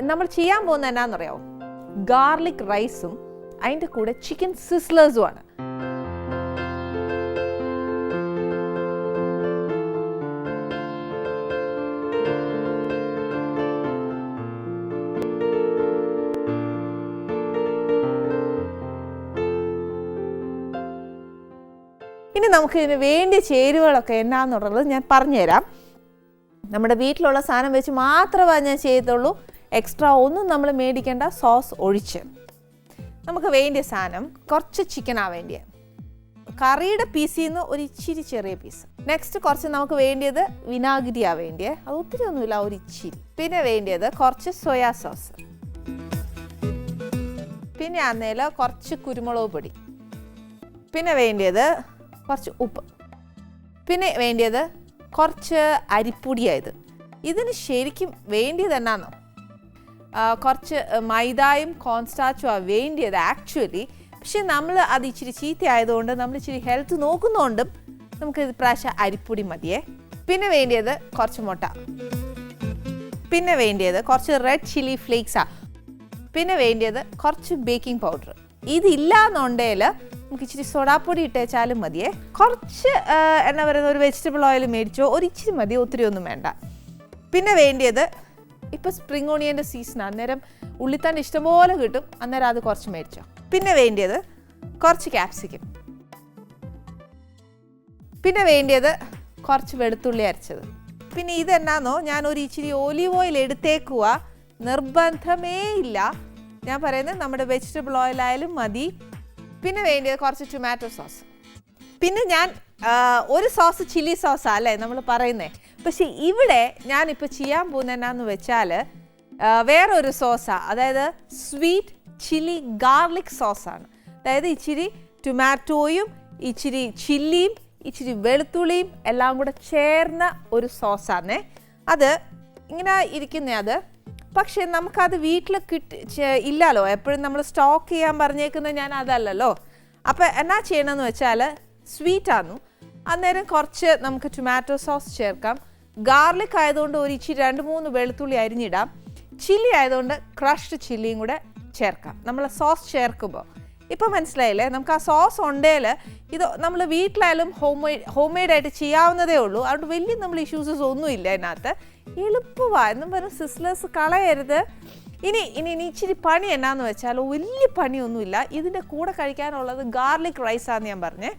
നമ്മൾ ചെയ്യാൻ പോകുന്ന എന്നാന്നറിയാവോ? ഗാർലിക് റൈസും അതിന്റെ കൂടെ ചിക്കൻ സിസ്ലേഴ്സും ആണ്. ഇനി നമുക്ക് ഇതിന് വേണ്ടിയ ചേരുവകളൊക്കെ എന്നാന്നുള്ളത് ഞാൻ പറഞ്ഞുതരാം. നമ്മുടെ വീട്ടിലുള്ള സാധനം വെച്ച് മാത്രമേ ഞാൻ ചെയ്യത്തുള്ളൂ എക്സ്ട്രാ ഒന്നും നമ്മൾ മേടിക്കേണ്ട സോസ് ഒഴിച്ച്. നമുക്ക് വേണ്ടിയ സാധനം കുറച്ച് ചിക്കനാണ് വേണ്ടിയത് കറിയുടെ പീസിൽ നിന്ന് ഒരു ഇച്ചിരി ചെറിയ പീസ് നെക്സ്റ്റ് കുറച്ച് നമുക്ക് വേണ്ടിയത് വിനാഗിരിയാണ് വേണ്ടിയത് അത് ഒത്തിരി ഒന്നുമില്ല ഒരു ഇച്ചിരി. പിന്നെ വേണ്ടിയത് കുറച്ച് സോയാ സോസ് പിന്നെ അന്നേൽ കുറച്ച് കുരുമുളക് പൊടി. പിന്നെ വേണ്ടിയത് കുറച്ച് ഉപ്പ്. പിന്നെ വേണ്ടിയത് കുറച്ച് അരിപ്പൊടിയായത് ഇതിന് ശരിക്കും വേണ്ടിയത് കുറച്ച് മൈദായും കോൺസ്റ്റാച്ചുമാണ് വേണ്ടിയത് ആക്ച്വലി. പക്ഷെ നമ്മൾ അത് ഇച്ചിരി ചീത്ത ആയതുകൊണ്ട് നമ്മൾ ഇച്ചിരി ഹെൽത്ത് നോക്കുന്നതുകൊണ്ടും നമുക്ക് ഇപ്രാവശ്യം അരിപ്പൊടി മതിയേ. പിന്നെ വേണ്ടിയത് കുറച്ച് മുട്ട. പിന്നെ വേണ്ടിയത് കുറച്ച് റെഡ് ചില്ലി ഫ്ലേക്സാണ് പിന്നെ വേണ്ടിയത് കുറച്ച് ബേക്കിംഗ് പൗഡർ ഇതില്ല എന്നുണ്ടെങ്കിൽ നമുക്ക് ഇച്ചിരി സോഡാപ്പൊടി ഇട്ടേച്ചാലും മതിയേ. കുറച്ച് എന്നാ പറയുന്ന ഒരു വെജിറ്റബിൾ ഓയിൽ മേടിച്ചോ ഒരു ഇച്ചിരി മതി ഒത്തിരി ഒന്നും വേണ്ട. പിന്നെ വേണ്ടിയത് ഇപ്പം സ്പ്രിംഗ് ഓണിയന്റെ സീസൺ അന്നേരം ഉള്ളിത്താൻ ഇഷ്ടംപോലെ കിട്ടും. അന്നേരം അത് കുറച്ച് മേടിച്ചോ. പിന്നെ വേണ്ടിയത് കുറച്ച് ക്യാപ്സിക്കം പിന്നെ വേണ്ടിയത് കുറച്ച് വെളുത്തുള്ളി അരച്ചത്. പിന്നെ ഇതെന്നാന്നോ ഞാൻ ഒരു ഇച്ചിരി ഓലീവ് ഓയിൽ എടുത്തേക്കുക നിർബന്ധമേ ഇല്ല. ഞാൻ പറയുന്നത് നമ്മുടെ വെജിറ്റബിൾ ഓയിലായാലും മതി. പിന്നെ വേണ്ടിയത് കുറച്ച് ടൊമാറ്റോ സോസ് പിന്നെ ഞാൻ ഒരു സോസ് ചില്ലി സോസാ അല്ലേ നമ്മൾ പറയുന്നേ? പക്ഷെ ഇവിടെ ഞാനിപ്പോൾ ചെയ്യാൻ പോകുന്ന എന്നാന്ന് വെച്ചാൽ വേറൊരു സോസാണ് അതായത് സ്വീറ്റ് ചില്ലി ഗാർലിക് സോസാണ്. അതായത് ഇച്ചിരി ടൊമാറ്റോയും ഇച്ചിരി ചില്ലിയും ഇച്ചിരി വെളുത്തുള്ളിയും എല്ലാം കൂടെ ചേർന്ന ഒരു സോസാണേ അത് ഇങ്ങനെ ഇരിക്കുന്ന അത്. പക്ഷേ നമുക്കത് വീട്ടിൽ കിട്ടി ഇല്ലല്ലോ എപ്പോഴും നമ്മൾ സ്റ്റോക്ക് ചെയ്യാൻ പറഞ്ഞേക്കുന്നത് ഞാൻ അതല്ലല്ലോ. അപ്പോൾ എന്നാ ചെയ്യണമെന്ന് വെച്ചാൽ സ്വീറ്റ് ആന്നു അന്നേരം കുറച്ച് നമുക്ക് ടൊമാറ്റോ സോസ് ചേർക്കാം. ഗാർലിക് ആയതുകൊണ്ട് ഒരു ഇച്ചിരി രണ്ട് മൂന്ന് വെളുത്തുള്ളി അരിഞ്ഞിടാം. ചില്ലി ആയതുകൊണ്ട് ക്രഷ്ഡ് ചില്ലിയും കൂടെ ചേർക്കാം. നമ്മൾ സോസ് ചേർക്കുമ്പോൾ ഇപ്പം മനസ്സിലായില്ലേ? നമുക്ക് ആ സോസ് ഉണ്ടേൽ ഇത് നമ്മൾ വീട്ടിലായാലും ഹോം മെയ്ഡ് ഹോം മെയ്ഡായിട്ട് ചെയ്യാവുന്നതേ ഉള്ളൂ. അതുകൊണ്ട് വലിയ നമ്മൾ ഇഷ്യൂസസ് ഒന്നുമില്ല അതിനകത്ത്. എളുപ്പമാണ് എന്നും പറഞ്ഞ് സിസ്ലേഴ്സ് കളയരുത്. ഇനി ഇനി ഇനി ഇച്ചിരി പണി എന്നാന്ന് വെച്ചാൽ വലിയ പണിയൊന്നുമില്ല. ഇതിന്റെ കൂടെ കഴിക്കാനുള്ളത് ഗാർലിക് റൈസാന്ന് ഞാൻ പറഞ്ഞേ.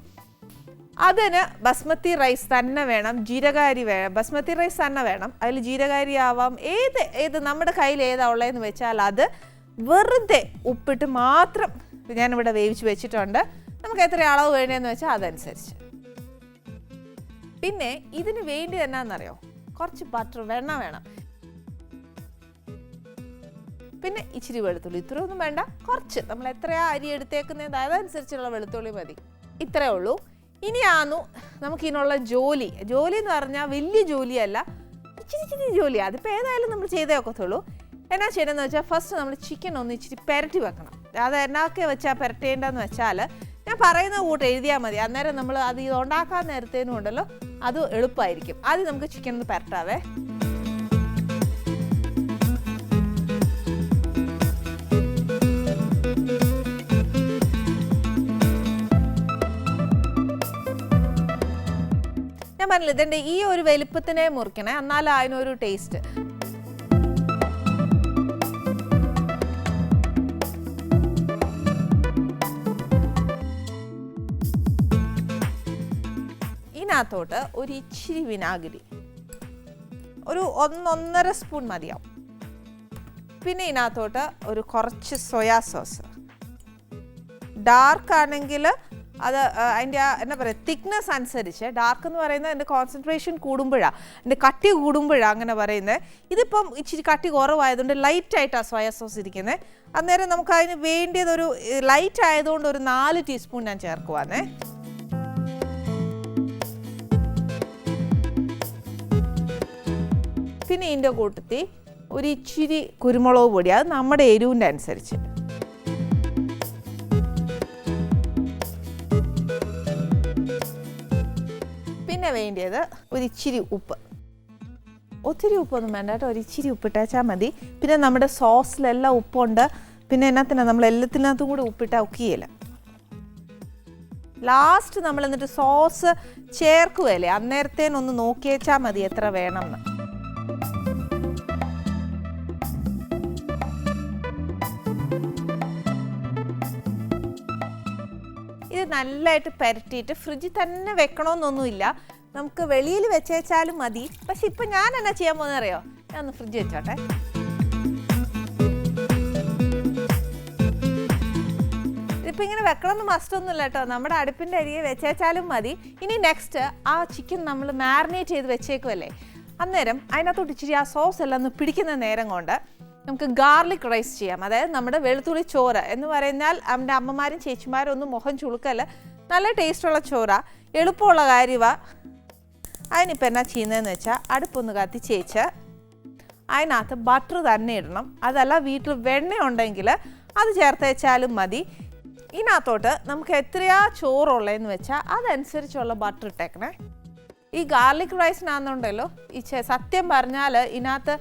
അതിന് ബസ്മതി റൈസ് തന്നെ വേണം ജീരകാരി വേണം ബസ്മതി റൈസ് തന്നെ വേണം. അതിൽ ജീരകാരി ആവാം ഏത് ഏത് നമ്മുടെ കയ്യിൽ ഏതാ ഉള്ളതെന്ന് വെച്ചാൽ അത് വെറുതെ ഉപ്പിട്ട് മാത്രം ഞാനിവിടെ വേവിച്ച് വെച്ചിട്ടുണ്ട്. നമുക്ക് എത്ര അളവ് വേണ്ടതെന്ന് വെച്ചാൽ അതനുസരിച്ച്. പിന്നെ ഇതിന് വേണ്ടി എന്നാന്നറിയോ? കുറച്ച് ബട്ടർ വെണ്ണ വേണം. പിന്നെ ഇച്ചിരി വെളുത്തുള്ളി. ഇത്രയൊന്നും വേണ്ട. കുറച്ച്. നമ്മൾ എത്രയാ അരി എടുത്തേക്കുന്നത് അതനുസരിച്ചുള്ള വെളുത്തുള്ളി മതി. ഇത്രയേ ഉള്ളൂ. ഇനിയാന്നു നമുക്കിതിനുള്ള ജോലി. ജോലി എന്ന് പറഞ്ഞാൽ വലിയ ജോലിയല്ല ഇച്ചിരി ഇച്ചിരി ജോലിയാണ് അതിപ്പോൾ ഏതായാലും നമ്മൾ ചെയ്തേ ഒക്കത്തുള്ളൂ. എന്നാ ചെയ്യണമെന്ന് വെച്ചാൽ ഫസ്റ്റ് നമ്മൾ ചിക്കൻ ഒന്ന് ഇച്ചിരി പെരട്ടി വെക്കണം. അത് എന്നാക്കെ വെച്ചാൽ പെരട്ടേണ്ടതെന്ന് വെച്ചാൽ ഞാൻ പറയുന്ന കൂട്ട് എഴുതിയാൽ മതി. അന്നേരം നമ്മൾ അത് ഇത് ഉണ്ടാക്കാൻ നേരത്തേനും ഉണ്ടല്ലോ അത് എളുപ്പമായിരിക്കും ആദ്യം നമുക്ക് ചിക്കൻ ഒന്ന് പെരട്ടാവേ. ഞാൻ പറഞ്ഞില്ല ഇതിന്റെ ഈ ഒരു വലിപ്പത്തിനെ മുറിക്കണേ എന്നാലും അതിനൊരു ടേസ്റ്റ് ഇതിനകത്തോട്ട് ഒരു ഇച്ചിരി വിനാഗിരി. ഒരു ഒന്നൊന്നര സ്പൂൺ മതിയാവും. പിന്നെ ഇതിനകത്തോട്ട് ഒരു കുറച്ച് സോയാ സോസ്. ഡാർക്ക് ആണെങ്കിൽ അത് അതിന്റെ ആ എന്താ പറയുക തിക്നെസ് അനുസരിച്ച് ഡാർക്ക് എന്ന് പറയുന്നത് അതിന്റെ കോൺസെൻട്രേഷൻ കൂടുമ്പോഴാണ് അതിന്റെ കട്ടി കൂടുമ്പോഴാണ് അങ്ങനെ പറയുന്നത് ഇതിപ്പം ഇച്ചിരി കട്ടി കുറവായതുകൊണ്ട് ലൈറ്റായിട്ടാണ് സോയാ സോസ് ഇരിക്കുന്നത് അന്നേരം നമുക്ക് അതിന് വേണ്ടിയതൊരു ലൈറ്റ് ആയതുകൊണ്ട് ഒരു നാല് ടീസ്പൂൺ ഞാൻ ചേർക്കുവാന്നേ. പിന്നെ ഇതിന്റെ കൂട്ടത്തിൽ ഒരു ഇച്ചിരി കുരുമുളക് പൊടി അത് നമ്മുടെ എരിവിന്റെ അനുസരിച്ച്. പിന്നെ വേണ്ടിയത് ഒരു ഇച്ചിരി ഉപ്പ്. ഒത്തിരി ഉപ്പൊന്നും വേണ്ട കേട്ടോ. ഒരു ഇച്ചിരി ഉപ്പിട്ടേച്ചാൽ മതി. പിന്നെ നമ്മുടെ സോസിലെല്ലാം ഉപ്പുണ്ട്. പിന്നെ എന്നാത്തിനാ? നമ്മൾ എല്ലാത്തിനകത്തും കൂടി ഉപ്പിട്ടാൽ ഒക്കിയില്ല ലാസ്റ്റ് നമ്മൾ എന്നിട്ട് സോസ് ചേർക്കുകയല്ലേ അന്നേരത്തേനൊന്ന് നോക്കിയേച്ചാൽ മതി എത്ര വേണമെന്ന് ഇത് നല്ലതായിട്ട് പരട്ടിയിട്ട് ഫ്രിഡ്ജിൽ തന്നെ വെക്കണമെന്നൊന്നുമില്ല നമുക്ക് വെളിയിൽ വെച്ചേച്ചാലും മതി. പക്ഷെ ഇപ്പൊ ഞാൻ എന്നാ ചെയ്യാൻ പോകുന്നറിയോ ഞാൻ ഒന്ന് ഫ്രിഡ്ജ് വെച്ചോട്ടെ. ഇപ്പൊ ഇങ്ങനെ വെക്കണമെന്ന് മസ്റ്റൊന്നുമില്ല കേട്ടോ. നമ്മുടെ അടുപ്പിന്റെ അരിയെ വെച്ചേച്ചാലും മതി. ഇനി നെക്സ്റ്റ് ആ ചിക്കൻ നമ്മൾ മാരിനേറ്റ് ചെയ്ത് വെച്ചേക്കുമല്ലേ അന്നേരം അതിനകത്തോട്ട് ഇച്ചിരി ആ സോസ് എല്ലാം ഒന്ന് പിടിക്കുന്ന നേരം കൊണ്ട് നമുക്ക് ഗാർലിക് റൈസ് ചെയ്യാം. അതായത് നമ്മുടെ വെളുത്തുള്ളി ചോറ് എന്ന് പറയുന്നാൽ നമ്മുടെ അമ്മമാരും ചേച്ചിമാരും ഒന്നും മുഖം ചുളുക്കല്ല. നല്ല ടേസ്റ്റുള്ള ചോറ. എളുപ്പമുള്ള കാര്യമാണ് അതിനിപ്പോൾ എന്നാ ചെയ്യുന്നതെന്ന് വെച്ചാൽ അടുപ്പൊന്ന് കത്തിച്ചേച്ച് അതിനകത്ത് ബട്ടർ തന്നെ ഇടണം. അതല്ല വീട്ടിൽ വെണ്ണ ഉണ്ടെങ്കിൽ അത് ചേർത്ത് വെച്ചാലും മതി. ഇതിനകത്തോട്ട് നമുക്ക് എത്രയാ ചോറുള്ളതെന്ന് വെച്ചാൽ അതനുസരിച്ചുള്ള ബട്ടർ ഇട്ടേക്കണേ. ഈ ഗാർലിക് റൈസിനാണെന്നുണ്ടല്ലോ ഈ സത്യം പറഞ്ഞാൽ ഇതിനകത്ത്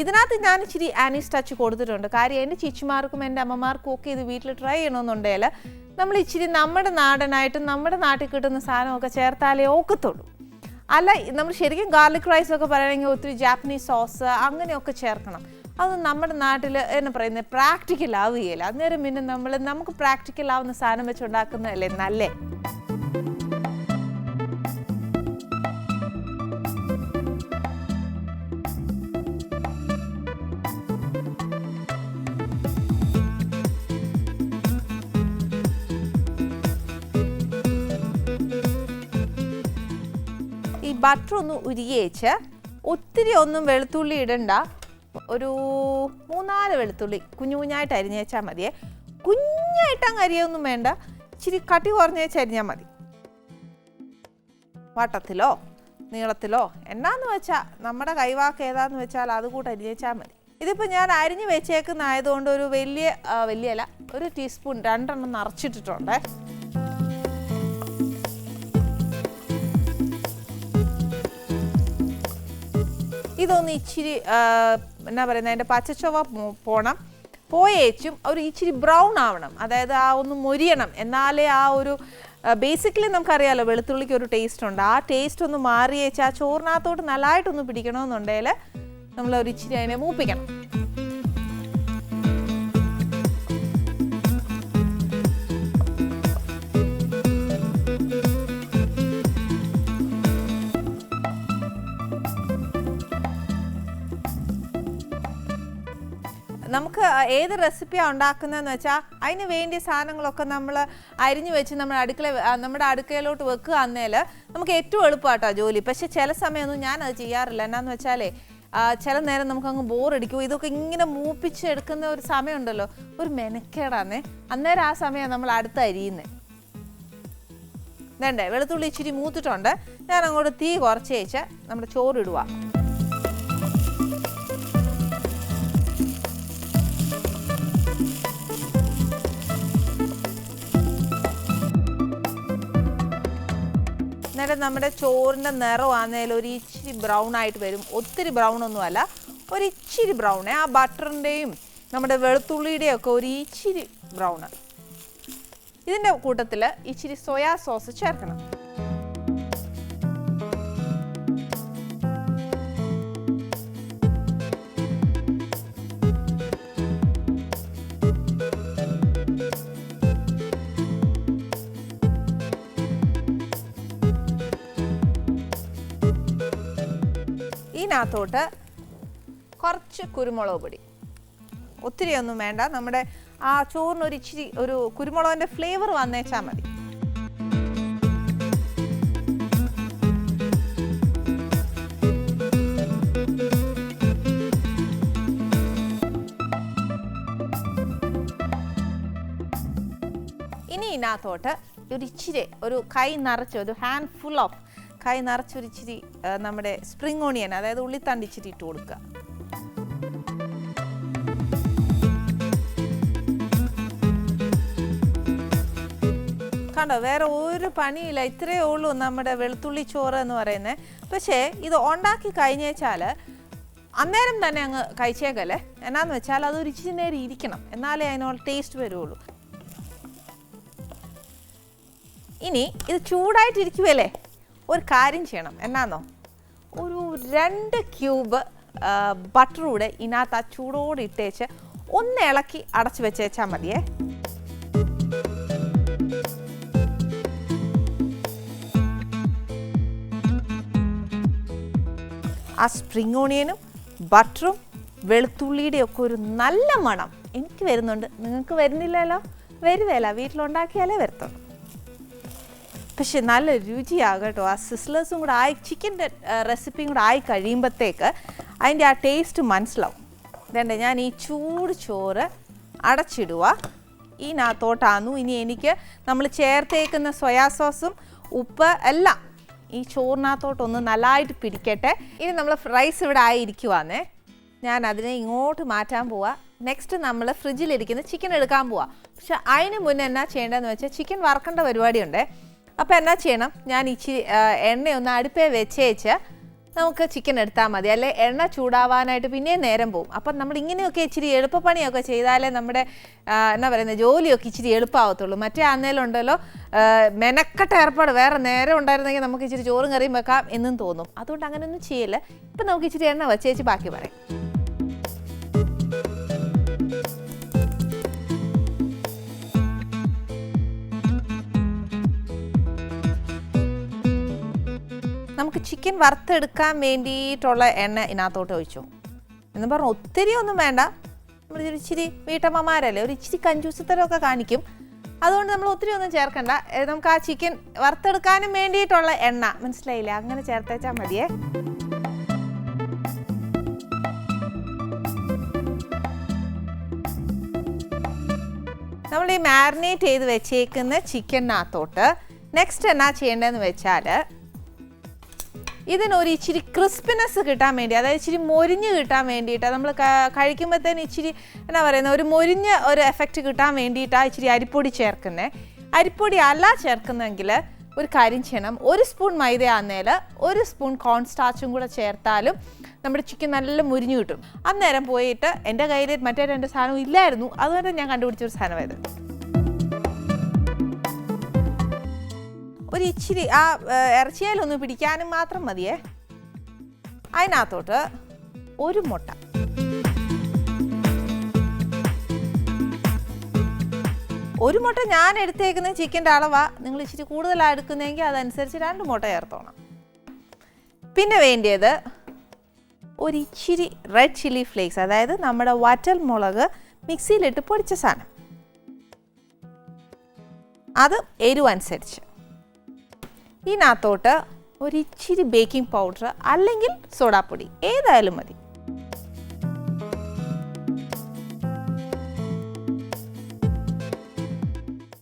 ഇതിനകത്ത് ഞാൻ ഇച്ചിരി ആനീസ് ടച്ച് കൊടുത്തിട്ടുണ്ട്. കാര്യം എന്റെ ചിച്ചിമാർക്കും എന്റെ അമ്മമാർക്കും ഒക്കെ ഇത് വീട്ടിൽ ട്രൈ ചെയ്യണമെന്നുണ്ടെങ്കിൽ നമ്മൾ ഇച്ചിരി നമ്മുടെ നാടനായിട്ടും നമ്മുടെ നാട്ടിൽ കിട്ടുന്ന സാധനമൊക്കെ ചേർത്താലേ ഒക്കത്തുള്ളൂ അല്ല നമ്മൾ ശരിക്കും ഗാർലിക് റൈസ് ഒക്കെ പറയുകയാണെങ്കിൽ ഒത്തിരി ജാപ്പനീസ് സോസ് അങ്ങനെയൊക്കെ ചേർക്കണം. അത് നമ്മുടെ നാട്ടിൽ എന്നാ പറയുന്നത് പ്രാക്ടിക്കൽ ആവുകയില്ല. അന്നേരം പിന്നെ നമ്മൾ നമുക്ക് പ്രാക്ടിക്കൽ ആവുന്ന സാധനം വെച്ച് ഉണ്ടാക്കുന്നതല്ലേ നല്ലേ? ബട്ടർ ഒന്ന് ഉരുകിയേച്ച് ഒത്തിരി ഒന്നും വെളുത്തുള്ളി ഇടണ്ട. ഒരു മൂന്നാൽ വെളുത്തുള്ളി കുഞ്ഞു കുഞ്ഞായിട്ട് അരിഞ്ഞേച്ചാൽ മതിയേ. കുഞ്ഞായിട്ട് അങ്ങ് അരിയൊന്നും വേണ്ട. ഇച്ചിരി കട്ടി കുറഞ്ഞേച്ച് അരിഞ്ഞാൽ മതി. വട്ടത്തിലോ നീളത്തിലോ എന്നാന്ന് വെച്ചാൽ നമ്മുടെ കൈവാക്ക് ഏതാന്ന് വെച്ചാൽ അത് കൂട്ട് അരിഞ്ഞേച്ചാൽ മതി. ഇതിപ്പോൾ ഞാൻ അരിഞ്ഞ് വെച്ചേക്കുന്ന ആയതുകൊണ്ട് ഒരു വലിയ വലിയല്ല ഒരു ടീസ്പൂൺ രണ്ടെണ്ണം നിറച്ചിട്ടിട്ടുണ്ടേ. ഇതൊന്ന് ഇച്ചിരി എന്നാ പറയുന്നത് അതിന്റെ പച്ചച്ചൊവ പോണം. പോയേച്ചും ഒരു ഇച്ചിരി ബ്രൗൺ ആവണം. അതായത് ആ ഒന്ന് മൊരിയണം. എന്നാലേ ആ ഒരു ബേസിക്കലി നമുക്കറിയാലോ വെളുത്തുള്ളിക്ക് ഒരു ടേസ്റ്റ് ഉണ്ട്. ആ ടേസ്റ്റ് ഒന്ന് മാറിയേച്ച് ആ ചോറിനകത്തോട്ട് നല്ലതായിട്ടൊന്ന് പിടിക്കണമെന്നുണ്ടെങ്കിൽ നമ്മൾ ഒരു ഇച്ചിരി അതിനെ മൂപ്പിക്കണം. നമുക്ക് ഏത് റെസിപ്പിയാണ് ഉണ്ടാക്കുന്നതെന്ന് വെച്ചാൽ അതിന് വേണ്ടിയ സാധനങ്ങളൊക്കെ നമ്മൾ അരിഞ്ഞു വെച്ച് നമ്മൾ അടുക്കള നമ്മുടെ അടുക്കളയിലോട്ട് വെക്കുക എന്നേൽ നമുക്ക് ഏറ്റവും എളുപ്പമാട്ടോ ജോലി. പക്ഷേ ചില സമയമൊന്നും ഞാനത് ചെയ്യാറില്ല. എന്നാന്ന് വെച്ചാലേ ചില നേരം നമുക്ക് അങ്ങ് ബോറടിക്കും. ഇതൊക്കെ ഇങ്ങനെ മൂപ്പിച്ച് എടുക്കുന്ന ഒരു സമയമുണ്ടല്ലോ. ഒരു മെനക്കേടാന്നേ. അന്നേരം ആ സമയം നമ്മൾ അടുത്ത് അരിയുന്നത് വേണ്ടേ? വെളുത്തുള്ളി ഇച്ചിരി മൂത്തിട്ടുണ്ട്. ഞാൻ അങ്ങോട്ട് തീ കുറച്ച് നമ്മുടെ ചോറിടുക അന്നേരം നമ്മുടെ ചോറിന്റെ നിറമാന്നേലും ഒരു ഇച്ചിരി ബ്രൗൺ ആയിട്ട് വരും. ഒത്തിരി ബ്രൗൺ ഒന്നുമല്ല ഒരു ഇച്ചിരി ബ്രൗൺ ആ ബട്ടറിന്റെയും നമ്മുടെ വെളുത്തുള്ളിയുടെയും ഒക്കെ ഒരു ഇച്ചിരി ബ്രൗൺ ഇതിന്റെ കൂട്ടത്തിൽ ഇച്ചിരി സോയാ സോസ് ചേർക്കണം. ഇതിനകത്തോട്ട് കുറച്ച് കുരുമുളക് പൊടി. ഒത്തിരി ഒന്നും വേണ്ട. നമ്മുടെ ആ ചോറിന് ഒരു ഇച്ചിരി ഒരു കുരുമുളകിന്റെ ഫ്ലേവർ വന്നേച്ചാൽ മതി. ഇനി ഇതിനകത്തോട്ട് ഒരു ഇച്ചിരി ഒരു കൈ നിറച്ച് ഒരു ഹാൻഡ് ഫുൾ ഓഫ് കൈ നിറച്ചുരിച്ചിരി നമ്മുടെ സ്പ്രിംഗ് ഓണിയൻ അതായത് ഉള്ളിത്തണ്ട് ഇച്ചിരി ഇട്ട് കൊടുക്കുക. കണ്ടോ വേറെ ഒരു പണിയില്ല ഇത്രയേ ഉള്ളൂ നമ്മുടെ വെളുത്തുള്ളി ചോറ് എന്ന് പറയുന്നത്. പക്ഷേ ഇത് ഉണ്ടാക്കി കഴിഞ്ഞേച്ചാൽ അന്നേരം തന്നെ അങ്ങ് കഴിച്ചേക്കല്ലേ? എന്നാന്ന് വെച്ചാൽ അത് ഒരു ഇച്ചിരി നേരം ഇരിക്കണം എന്നാലേ അതിനുള്ള ടേസ്റ്റ് വരുള്ളൂ. ഇനി ഇത് ചൂടായിട്ടിരിക്കുവല്ലേ? ഒരു കാര്യം ചെയ്യണം. എന്നാന്നോ? ഒരു രണ്ട് ക്യൂബ് ബട്ടർ കൂടെ ഇതിനകത്ത് ആ ചൂടോടെ ഇട്ടേച്ച് ഒന്ന് ഇളക്കി അടച്ച് വെച്ചേച്ചാൽ മതിയേ. ആ സ്പ്രിംഗ് ഓണിയനും ബട്ടറും വെളുത്തുള്ളിയുടെ ഒക്കെ ഒരു നല്ല മണം. എനിക്ക് വരുന്നുണ്ട്. നിങ്ങൾക്ക് വരുന്നില്ലല്ലോ? വരുവേല. വീട്ടിലുണ്ടാക്കിയാലേ വരത്തുള്ളൂ. പക്ഷെ നല്ല രുചിയാകും കേട്ടോ. ആ സിസ്ലേഴ്സും കൂടെ ആയി ചിക്കന്റെ റെസിപ്പിയും കൂടെ ആയി കഴിയുമ്പോഴത്തേക്ക് അതിന്റെ ആ ടേസ്റ്റ് മനസ്സിലാവും. വേണ്ട ഞാൻ ഈ ചൂട് ചോറ് അടച്ചിടുക ഇതിനകത്തോട്ടാന്നു ഇനി എനിക്ക് നമ്മൾ ചേർത്തേക്കുന്ന സോയാ സോസും ഉപ്പ് എല്ലാം ഈ ചോറിനകത്തോട്ടൊന്ന് നല്ലതായിട്ട് പിടിക്കട്ടെ. ഇനി നമ്മൾ റൈസ് ഇവിടെ ആയിരിക്കുവാന്നേ. ഞാൻ അതിനെ ഇങ്ങോട്ട് മാറ്റാൻ പോവാ. നെക്സ്റ്റ് നമ്മൾ ഫ്രിഡ്ജിലിരിക്കുന്ന ചിക്കൻ എടുക്കാൻ പോവാ. പക്ഷെ അതിന് മുന്നേ എന്നാ ചെയ്യേണ്ടതെന്ന് വെച്ചാൽ ചിക്കൻ വറക്കേണ്ട പരിപാടിയുണ്ടേ. അപ്പോൾ എന്നാ ചെയ്യണം? ഞാൻ ഇച്ചി എണ്ണ എണ്ണയൊന്ന് അടുപ്പേ വെച്ചേച്ച് നമുക്ക് ചിക്കൻ എടുത്താൽ മതി. അല്ലെ എണ്ണ ചൂടാവാനായിട്ട് പിന്നെയും നേരം പോവും. അപ്പം നമ്മൾ ഇങ്ങനെയൊക്കെ ഇച്ചിരി എളുപ്പപ്പണിയൊക്കെ ചെയ്താലേ നമ്മുടെ എന്നാ പറയുന്നത് ജോലിയൊക്കെ ഇച്ചിരി എളുപ്പമാവത്തുള്ളൂ മറ്റേ അന്നേലുണ്ടല്ലോ ആ, മെനക്കെട്ട ഏർപ്പാട്. വേറെ നേരം ഉണ്ടായിരുന്നെങ്കിൽ നമുക്ക് ഇച്ചിരി ചോറും കറിയും വെക്കാം എന്നും തോന്നും. അതുകൊണ്ട് അങ്ങനെയൊന്നും ചെയ്യല്ല. ഇപ്പം നമുക്ക് ഇച്ചിരി എണ്ണ വെച്ചേച്ച് ബാക്കി പറയാം. നമുക്ക് ചിക്കൻ വറുത്തെടുക്കാൻ വേണ്ടിയിട്ടുള്ള എണ്ണ ഇതിനകത്തോട്ട് ഒഴിച്ചു. എന്ന് പറഞ്ഞു ഒത്തിരി ഒന്നും വേണ്ട. നമ്മൾ ഇച്ചിരി വീട്ടമ്മമാരല്ലേ ഒരു ഇച്ചിരി കഞ്ചൂസത്തരമൊക്കെ കാണിക്കും. അതുകൊണ്ട് നമ്മൾ ഒത്തിരി ഒന്നും ചേർക്കണ്ട. നമുക്ക് ആ ചിക്കൻ വറുത്തെടുക്കാനും വേണ്ടിയിട്ടുള്ള എണ്ണ. മനസ്സിലായില്ല? അങ്ങനെ ചേർത്തേച്ചാൽ മതിയേ. നമ്മൾ ഈ മാരിനേറ്റ് ചെയ്ത് വെച്ചേക്കുന്ന ചിക്കനകത്തോട്ട് നെക്സ്റ്റ് എന്നാ ചെയ്യേണ്ടതെന്ന് വെച്ചാൽ ഇതിനൊരു ഇച്ചിരി ക്രിസ്പിനെസ് കിട്ടാൻ വേണ്ടി അതായത് ഇച്ചിരി മൊരിഞ്ഞ് കിട്ടാൻ വേണ്ടിയിട്ട് നമ്മൾ കഴിക്കുമ്പോഴത്തേന് ഇച്ചിരി എന്നാ പറയുന്നത് ഒരു മൊരിഞ്ഞ ഒരു എഫക്റ്റ് കിട്ടാൻ വേണ്ടിയിട്ടാണ് ഇച്ചിരി അരിപ്പൊടി ചേർക്കുന്നത് അരിപ്പൊടി അല്ല ചേർക്കുന്നെങ്കിൽ ഒരു കാര്യം ചെയ്യണം. ഒരു സ്പൂൺ മൈദ ആന്നേൽ ഒരു സ്പൂൺ കോൺ സ്റ്റാച്ചും കൂടെ ചേർത്താലും നമ്മുടെ ചിക്കൻ നല്ല മുരിഞ്ഞു കിട്ടും. അന്നേരം പോയിട്ട് എന്റെ കയ്യിൽ മറ്റേ രണ്ട് സാധനവും ഇല്ലായിരുന്നു. അതുകൊണ്ട് ഞാൻ കണ്ടുപിടിച്ചൊരു സാധനമായത്. ഒരു ഇച്ചിരി ആ ഒന്ന് പിടിക്കാനും മാത്രം മതിയേ. അതിനകത്തോട്ട് ഒരു മുട്ട. ഒരു മുട്ട ഞാൻ എടുത്തേക്കുന്ന ചിക്കന്റെ അളവാ. നിങ്ങൾ ഇച്ചിരി കൂടുതലാണ് എടുക്കുന്നതെങ്കിൽ അതനുസരിച്ച് രണ്ട് മുട്ട ചേർത്തോണം. പിന്നെ വേണ്ടിയത് ഒരു ഇച്ചിരി റെഡ് ചില്ലി ഫ്ലേക്സ് അതായത് നമ്മുടെ വറ്റൽ മുളക് മിക്സിയിലിട്ട് പൊടിച്ച സാധനം. അത് എരിവ് അനുസരിച്ച്. ഇതിനകത്തോട്ട് ഒരിച്ചിരി ബേക്കിംഗ് പൗഡർ അല്ലെങ്കിൽ സോഡാപ്പൊടി ഏതായാലും മതി.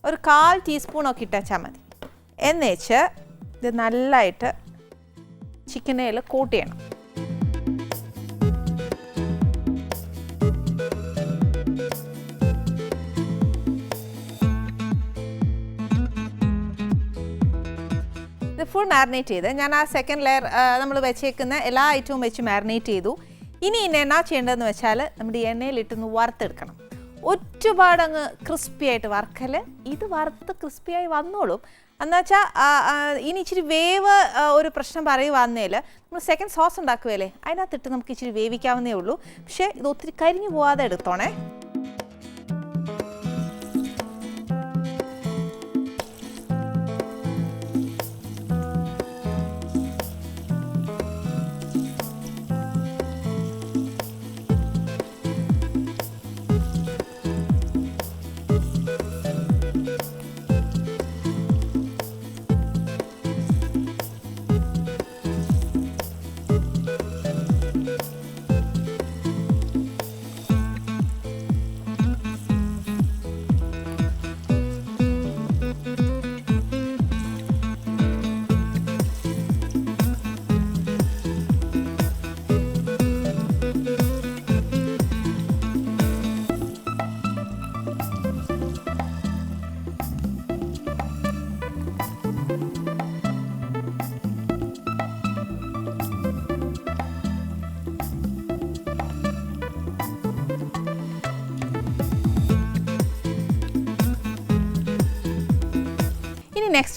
ഒരു കാൽ ടീസ്പൂണൊക്കെ ഇട്ടാച്ചാൽ മതി. എന്നുവെച്ച് ഇത് നല്ലതായിട്ട് ചിക്കനയിൽ കോട്ട് ചെയ്യണം ഫുൾ മാരിനേറ്റ് ചെയ്ത് ഞാൻ ആ സെക്കൻഡ് ലെയർ നമ്മൾ വെച്ചേക്കുന്ന എല്ലാ ഐറ്റവും വെച്ച് മാരിനേറ്റ് ചെയ്തു. ഇനി ഇനി എന്നാ ചെയ്യേണ്ടതെന്ന് വെച്ചാൽ നമ്മുടെ എണ്ണയിലിട്ടൊന്ന് വറുത്തെടുക്കണം. ഒരുപാട് അങ്ങ് ക്രിസ്പി ആയിട്ട് വറുക്കൽ ഇത് വറുത്ത് ക്രിസ്പിയായി വന്നോളും. എന്നുവെച്ചാൽ ഇനി ഇച്ചിരി വേവ് ഒരു പ്രശ്നം പറയുവാന്നേൽ നമ്മൾ സെക്കൻഡ് സോസ് ഉണ്ടാക്കുകയല്ലേ അതിനകത്തിട്ട് നമുക്ക് ഇച്ചിരി വേവിക്കാവുന്നേ ഉള്ളൂ. പക്ഷേ ഇത് ഒത്തിരി കരിഞ്ഞു പോവാതെ എടുത്തോണേ.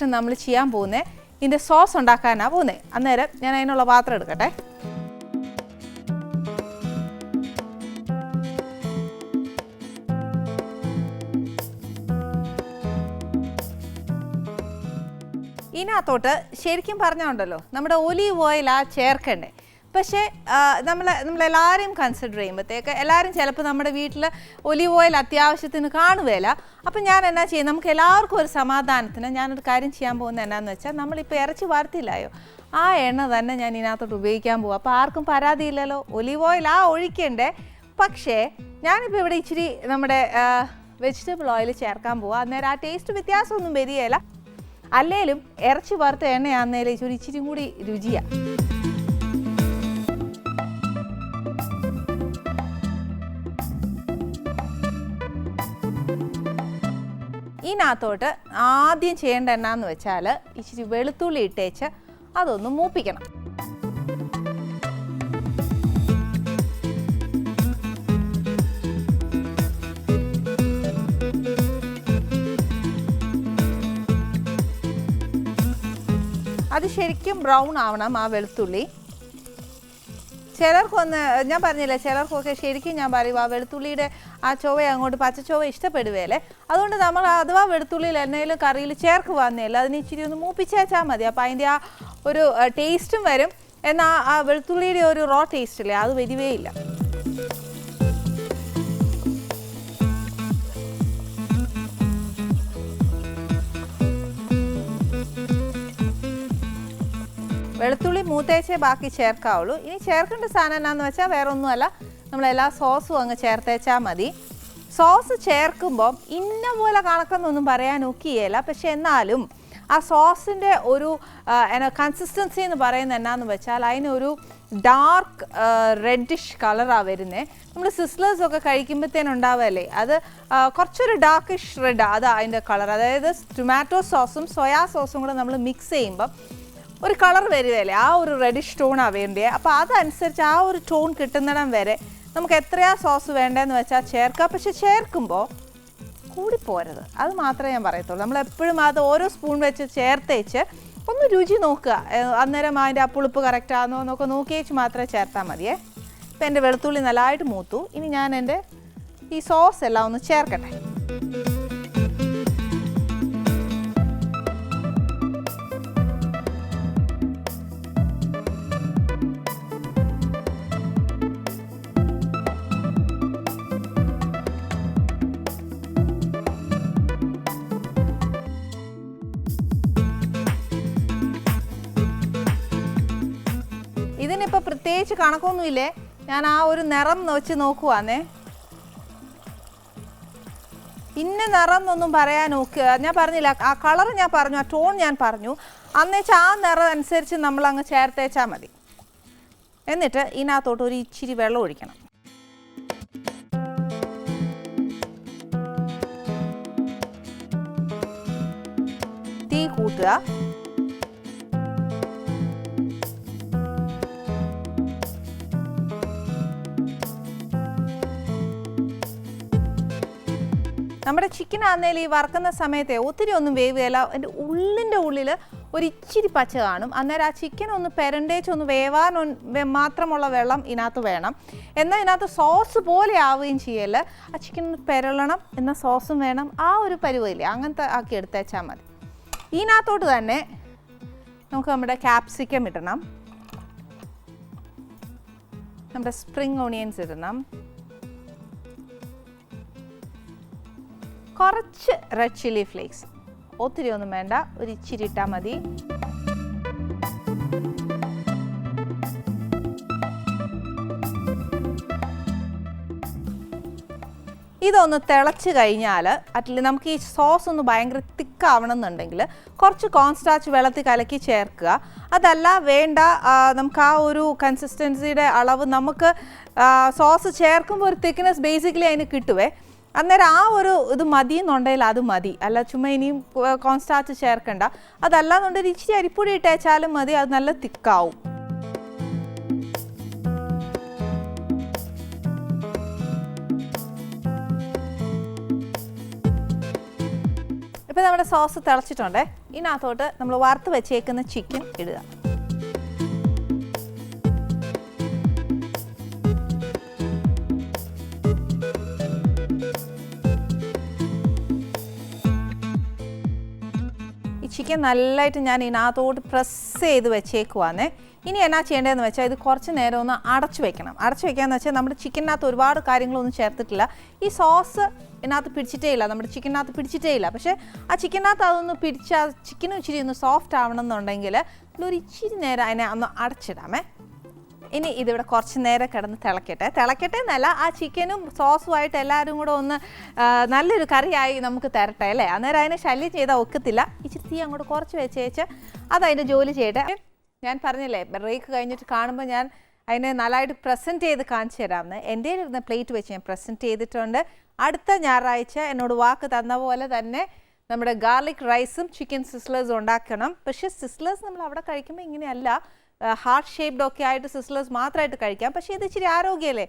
നെക്സ്റ്റ് നമ്മൾ ചെയ്യാൻ പോകുന്നത് ഇതിന്റെ സോസ് ഉണ്ടാക്കാനാണ് പോകുന്നത് അന്നേരം ഞാൻ അതിനുള്ള പാത്രം എടുക്കട്ടെ. ഇതിനകത്തോട്ട് ശരിക്കും പറഞ്ഞുണ്ടല്ലോ നമ്മുടെ ഒലീവ് ഓയിൽ ആ ചേർക്കണ്ടേ? പക്ഷേ നമ്മൾ നമ്മളെല്ലാവരെയും കൺസിഡർ ചെയ്യുമ്പോഴത്തേക്ക് എല്ലാവരും ചിലപ്പോൾ നമ്മുടെ വീട്ടിൽ ഒലിവ് ഓയിൽ അത്യാവശ്യത്തിന് കാണുകയില്ല അപ്പം ഞാൻ എന്നാ ചെയ്യും നമുക്ക് എല്ലാവർക്കും ഒരു സമാധാനത്തിന് ഞാനൊരു കാര്യം ചെയ്യാൻ പോകുന്നത് എന്നാന്ന് വെച്ചാൽ നമ്മളിപ്പോൾ ഇറച്ചി വാർത്തില്ലായോ ആ എണ്ണ തന്നെ ഞാൻ ഇതിനകത്തോട്ട് ഉപയോഗിക്കാൻ പോകും അപ്പോൾ ആർക്കും പരാതിയില്ലല്ലോ ഒലിവ് ഓയിൽ ആ ഒഴിക്കണ്ടേ. പക്ഷേ ഞാനിപ്പോൾ ഇവിടെ ഇച്ചിരി നമ്മുടെ വെജിറ്റബിൾ ഓയിൽ ചേർക്കാൻ പോവാം. അന്നേരം ആ ടേസ്റ്റ് വ്യത്യാസമൊന്നും വരികയില്ല അല്ലേലും ഇറച്ചി വറുത്ത എണ്ണയാന്നേലും ഇച്ചിരി കൂടി രുചിയാണ് ഇതിനകത്തോട്ട് ആദ്യം ചെയ്യേണ്ട എന്നാന്ന് വെച്ചാൽ ഇച്ചിരി വെളുത്തുള്ളി ഇട്ടേച്ച് അതൊന്ന് മൂപ്പിക്കണം. അത് ശരിക്കും ബ്രൗൺ ആവണം ആ വെളുത്തുള്ളി. ചിലർക്കൊന്ന് ഞാൻ പറഞ്ഞില്ലേ ചിലർക്കൊക്കെ ശരിക്കും ഞാൻ പറയും ആ വെളുത്തുള്ളിയുടെ ആ ചൊവ അങ്ങോട്ട് പച്ച ചൊവ ഇഷ്ടപ്പെടുവേലേ അതുകൊണ്ട് നമ്മൾ അഥവാ വെളുത്തുള്ളിയിൽ എന്തെങ്കിലും കറിയിൽ ചേർക്ക് വന്നില്ല അതിന് ഇച്ചിരി ഒന്ന് മൂപ്പിച്ചേച്ചാൽ മതി. അപ്പോൾ അതിന്റെ ആ ഒരു ടേസ്റ്റും വരും. എന്നാൽ ആ വെളുത്തുള്ളിയുടെ ഒരു റോ ടേസ്റ്റ് അല്ലേ അത് വരികയേ വെളുത്തുള്ളി മൂത്തേച്ചേ ബാക്കി ചേർക്കാവുള്ളൂ. ഇനി ചേർക്കേണ്ട സാധനം എന്നാന്ന് വെച്ചാൽ വേറെ ഒന്നുമല്ല നമ്മളെല്ലാ സോസും അങ്ങ് ചേർത്തേച്ചാൽ മതി. സോസ് ചേർക്കുമ്പോൾ ഇന്ന പോലെ കണക്കെന്നൊന്നും പറയാൻ ഒക്കിയല്ല പക്ഷെ എന്നാലും ആ സോസിന്റെ ഒരു കൺസിസ്റ്റൻസി എന്ന് പറയുന്നത് എന്നാന്ന് വെച്ചാൽ അതിനൊരു ഡാർക്ക് റെഡിഷ് കളറാണ് വരുന്നത് നമ്മൾ സിസ്ലേഴ്സ് ഒക്കെ കഴിക്കുമ്പോഴത്തേനുണ്ടാവല്ലേ അത് കുറച്ചൊരു ഡാർക്കിഷ് റെഡ് അതാണ് അതിന്റെ കളർ അതായത് ടൊമാറ്റോ സോസും സോയാ സോസും കൂടെ നമ്മൾ മിക്സ് ചെയ്യുമ്പം ഒരു കളർ വരികയല്ലേ? ആ ഒരു റെഡിഷ് ടോണാണ് വേണ്ടത് അപ്പോൾ അതനുസരിച്ച് ആ ഒരു ടോൺ കിട്ടുന്നിടം വരെ നമുക്ക് എത്രയാ സോസ് വേണ്ടതെന്ന് വെച്ചാൽ ചേർക്കാം. പക്ഷെ ചേർക്കുമ്പോൾ കൂടിപ്പോരുത് അത് മാത്രമേ ഞാൻ പറയത്തുള്ളൂ. നമ്മൾ എപ്പോഴും അത് ഓരോ സ്പൂൺ വെച്ച് ചേർത്തേച്ച് ഒന്ന് രുചി നോക്കുക. അന്നേരം അതിന്റെ ആ പുളിപ്പ് കറക്റ്റാണോ എന്നൊക്കെ നോക്കിയേച്ച് മാത്രമേ ചേർത്താൽ മതിയേ. ഇപ്പം എന്റെ വെളുത്തുള്ളി നല്ലതായിട്ട് മൂത്തു. ഇനി ഞാൻ എന്റെ ഈ സോസ് എല്ലാം ഒന്ന് ചേർക്കട്ടെ. പ്രത്യേകിച്ച് കണക്കൊന്നുമില്ലേ? ഞാൻ ആ ഒരു നിറം വെച്ച് നോക്കുവാന്നേ. ഇന്ന നിറം എന്നൊന്നും പറയാൻ നോക്കുക ഞാൻ പറഞ്ഞില്ല ആ കളർ ഞാൻ പറഞ്ഞു ആ ടോൺ ഞാൻ പറഞ്ഞു. അന്നേച്ചാൽ ആ നിറം അനുസരിച്ച് നമ്മൾ അങ്ങ് ചേർത്തേച്ചാൽ മതി. എന്നിട്ട് ഇതിനകത്തോട്ട് ഒരു ഇച്ചിരി വെള്ളം ഒഴിക്കണം. തീ കൂട്ടുക. നമ്മുടെ ചിക്കൻ ആന്നേൽ ഈ വറക്കുന്ന സമയത്തെ ഒത്തിരി ഒന്നും വേവ് ചെയ്യല എന്റെ ഉള്ളിന്റെ ഉള്ളിൽ ഒരു ഇച്ചിരി പച്ച കാണും. അന്നേരം ആ ചിക്കൻ ഒന്ന് പെരണ്ടേച്ച് ഒന്ന് വേവാൻ മാത്രമുള്ള വെള്ളം ഇതിനകത്ത് വേണം. എന്നാൽ ഇതിനകത്ത് സോസ് പോലെ ആവുകയും ചെയ്യല്ല. ആ ചിക്കൻ ഒന്ന് പെരളണം എന്നാൽ സോസും വേണം. ആ ഒരു പരുവയില്ലേ അങ്ങനത്തെ ആക്കി എടുത്തേച്ചാൽ മതി. ഇതിനകത്തോട്ട് തന്നെ നമുക്ക് നമ്മുടെ ക്യാപ്സിക്കം ഇടണം. നമ്മുടെ സ്പ്രിങ് ഓണിയൻസ് ഇടണം. കുറച്ച് റെഡ് ചില്ലി ഫ്ലേക്സ് ഒത്തിരി ഒന്നും വേണ്ട ഒരു ഇച്ചിരി ഇട്ടാൽ മതി. ഇതൊന്ന് തിളച്ച് കഴിഞ്ഞാൽ അറ്റ്ലി നമുക്ക് ഈ സോസ് ഒന്ന് ഭയങ്കര തിക്കാവണമെന്നുണ്ടെങ്കിൽ കുറച്ച് കോൺസ്റ്റാച്ച് വെള്ളത്തിൽ കലക്കി ചേർക്കുക. അതല്ല വേണ്ട നമുക്ക് ആ ഒരു കൺസിസ്റ്റൻസിയുടെ അളവ് നമുക്ക് സോസ് ചേർക്കുമ്പോൾ ഒരു തിക്നെസ് ബേസിക്കലി അതിന് കിട്ടുവേ. അന്നേരം ആ ഒരു ഇത് മതി എന്നുണ്ടെങ്കിൽ അത് മതി. അല്ല ചുമ്മാ ഇനിയും കോൺസ്റ്റാർച്ച് ചേർക്കണ്ട. അതല്ലാന്നുണ്ടെങ്കിൽ ഇച്ചിരി അരിപ്പൊടി ഇട്ടേച്ചാലും മതി അത് നല്ല തിക്കാവും. ഇപ്പം നമ്മുടെ സോസ് തിളച്ചിട്ടുണ്ടേ ഇതിനകത്തോട്ട് നമ്മൾ വറുത്ത് വെച്ചേക്കുന്ന ചിക്കൻ ഇടുക. ചിക്കൻ നല്ലതായിട്ട് ഞാൻ ഇതിനകത്തോട്ട് പ്രസ് ചെയ്ത് വെച്ചേക്കുവാന്നേ ഇനി എന്നാ ചെയ്യേണ്ടതെന്ന് വെച്ചാൽ ഇത് കുറച്ച് നേരം ഒന്ന് അടച്ചു വെക്കണം. അടച്ചു വെക്കാന്ന് വെച്ചാൽ നമ്മുടെ ചിക്കനകത്ത് ഒരുപാട് കാര്യങ്ങളൊന്നും ചേർത്തിട്ടില്ല. ഈ സോസ് ഇതിനകത്ത് പിടിച്ചിട്ടേ ഇല്ല. നമ്മുടെ ചിക്കനകത്ത് പിടിച്ചിട്ടേ ഇല്ല. പക്ഷേ ആ ചിക്കനകത്ത് അതൊന്ന് പിടിച്ച് ആ ചിക്കനും ഇച്ചിരി ഒന്ന് സോഫ്റ്റ് ആവണം എന്നുണ്ടെങ്കിൽ നമ്മളൊരു ഇച്ചിരി നേരം അതിനെ ഒന്ന് അടച്ചിടാമേ. ഇനി ഇതിവിടെ കുറച്ച് നേരം കിടന്ന് തിളക്കട്ടെ. തിളക്കട്ടെ എന്നല്ല ആ ചിക്കനും സോസുമായിട്ട് എല്ലാവരും കൂടെ ഒന്ന് നല്ലൊരു കറിയായി നമുക്ക് തരട്ടെ അല്ലേ? അന്നേരം അതിനെ ശല്യം ചെയ്താൽ ഒക്കത്തില്ല. ഇച്ചിരി തീ അങ്ങോട്ട് കുറച്ച് വെച്ച് വെച്ച് അതതിന്റെ ജോലി ചെയ്യട്ടെ. ഞാൻ പറഞ്ഞില്ലേ ബ്രേക്ക് കഴിഞ്ഞിട്ട് കാണുമ്പോൾ ഞാൻ അതിനെ നല്ലതായിട്ട് പ്രസന്റ് ചെയ്ത് കാണിച്ചു തരാമെന്ന്. എന്റെ ഇരുന്ന പ്ലേറ്റ് വെച്ച് ഞാൻ പ്രസന്റ് ചെയ്തിട്ടുണ്ട്. അടുത്ത ഞായറാഴ്ച എന്നോട് വാക്ക് തന്ന പോലെ തന്നെ നമ്മുടെ ഗാർലിക് റൈസും ചിക്കൻ സിസ്ലേഴ്സും ഉണ്ടാക്കണം. പക്ഷേ സിസ്ലേഴ്സ് നമ്മൾ അവിടെ കഴിക്കുമ്പോൾ ഇങ്ങനെയല്ല. ഹാർട്ട് ഷേപ്ഡ് ഒക്കെ ആയിട്ട് സിസ്ലേഴ്സ് മാത്രമായിട്ട് കഴിക്കാം. പക്ഷേ ഇത് ഇച്ചിരി ആരോഗ്യമല്ലേ?